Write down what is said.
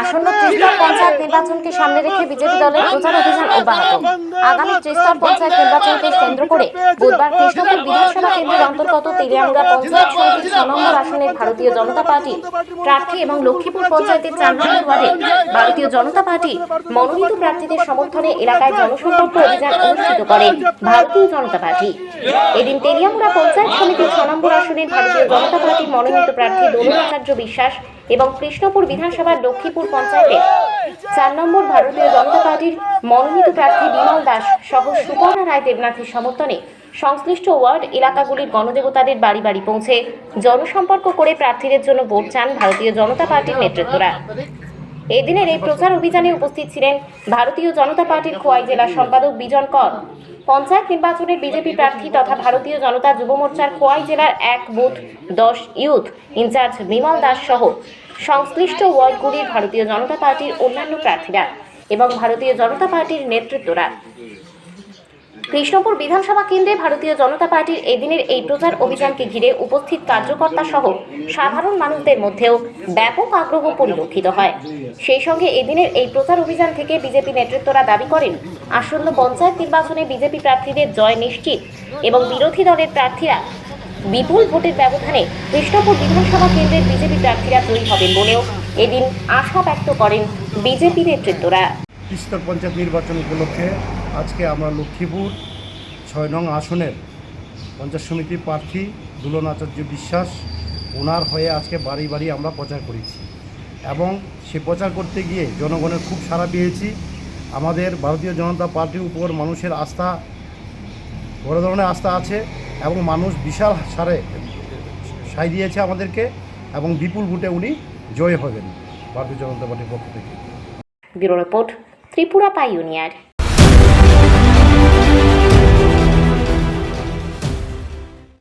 আসন্ন ত্রিস্তর পঞ্চায়েত নির্বাচনকে সামনে রেখে বিজেপি দলের প্রচার অভিযান অব্যাহত আগামী ত্রিস্তর পঞ্চায়েত নির্বাচনকে কেন্দ্র করে বুধবার কৃষ্ণপুর বিধানসভা কেন্দ্রের অন্তর্গত তেলিয়ামুড়া পঞ্চায়েত সমিতির ছ নম্বর আসনের ভারতীয় জনতা পার্টি, প্রার্থী এবং লক্ষ্মীপুর পঞ্চায়েতের চার নম্বর ওয়ার্ডে ভারতীয় জনতা পার্টি মনোনীত প্রার্থীদের সমর্থনে এলাকায় জনসম্পর্ক অভিযান অনুষ্ঠিত করে ভারতীয় জনতা পার্টি। এদিন তেলিয়ামুড়া পঞ্চায়েত সমিতির ছ নম্বর আসনের ভারতীয় জনতা পার্টির মনোনীত প্রার্থী দোলনাচার্য বিশ্বাস এবং কৃষ্ণপুর বিধানসভার লক্ষ্মীপুর পঞ্চায়েতের চার নম্বর ভারতীয় জনতা পার্টির মনোনীত প্রার্থী বিমল দাস সহ সুপর্ণা রায় দেবনাথের সমর্থনে সংশ্লিষ্ট ওয়ার্ড এলাকাগুলির গণদেবতাদের বাড়ি বাড়ি পৌঁছে জনসম্পর্ক করে প্রার্থীদের জন্য ভোট চান ভারতীয় জনতা পার্টির নেতৃত্বরা। এদিনের এই প্রচার অভিযানে উপস্থিত ছিলেন ভারতীয় জনতা পার্টির খোয়াই জেলা সম্পাদক বিজন কর। পঞ্চায়েত নির্বাচনের বিজেপি প্রার্থী তথা ভারতীয় জনতা যুব মোর্চার খোয়াই জেলার এক বুথ দশ ইউথ ইনচার্জ বিমল দাস সহ সংশ্লিষ্ট ওয়ার্ডগুলির ভারতীয় জনতা পার্টির অন্যান্য প্রার্থীরা এবং ভারতীয় জনতা পার্টির নেতৃত্বরা। কৃষ্ণপুর বিধানসভা কেন্দ্রে ভারতীয় জনতা পার্টির এদিনের এই প্রচার অভিযানকে ঘিরে উপস্থিত কার্যকর্তা সহ সাধারণ মানুষদের মধ্যেও ব্যাপক আগ্রহ পরিলক্ষিত হয়। সেই সঙ্গে এদিনের এই প্রচার অভিযান থেকে বিজেপি নেতৃত্বরা দাবি করেন, আসন্ন পঞ্চায়েত নির্বাচনে বিজেপি প্রার্থীদের জয় নিশ্চিত এবং বিরোধী দলের প্রার্থীরা বিপুল ভোটের ব্যবধানে কৃষ্ণপুর বিধানসভা কেন্দ্রের বিজেপি প্রার্থীরা জয়ী হবেন বলেও এদিন আশা ব্যক্ত করেন বিজেপি নেতৃত্বরা। তিস্তর পঞ্চায়েত নির্বাচন উপলক্ষে আজকে আমরা লক্ষ্মীপুর ছয় নং আসনের পঞ্চায়েত সমিতির প্রার্থী দুলন আচার্য বিশ্বাস, ওনার হয়ে আজকে বাড়ি বাড়ি আমরা প্রচার করেছি। এবং সে প্রচার করতে গিয়ে জনগণের খুব সাড়া পেয়েছি। আমাদের ভারতীয় জনতা পার্টির উপর মানুষের আস্থা, বড় ধরনের আস্থা আছে। এবং মানুষ বিশাল সারে সাই দিয়েছে আমাদেরকে এবং বিপুল ভোটে উনি জয় হবেন। ভারতীয় জনতা পার্টির পক্ষ থেকে। Bureau report Tripura pioneer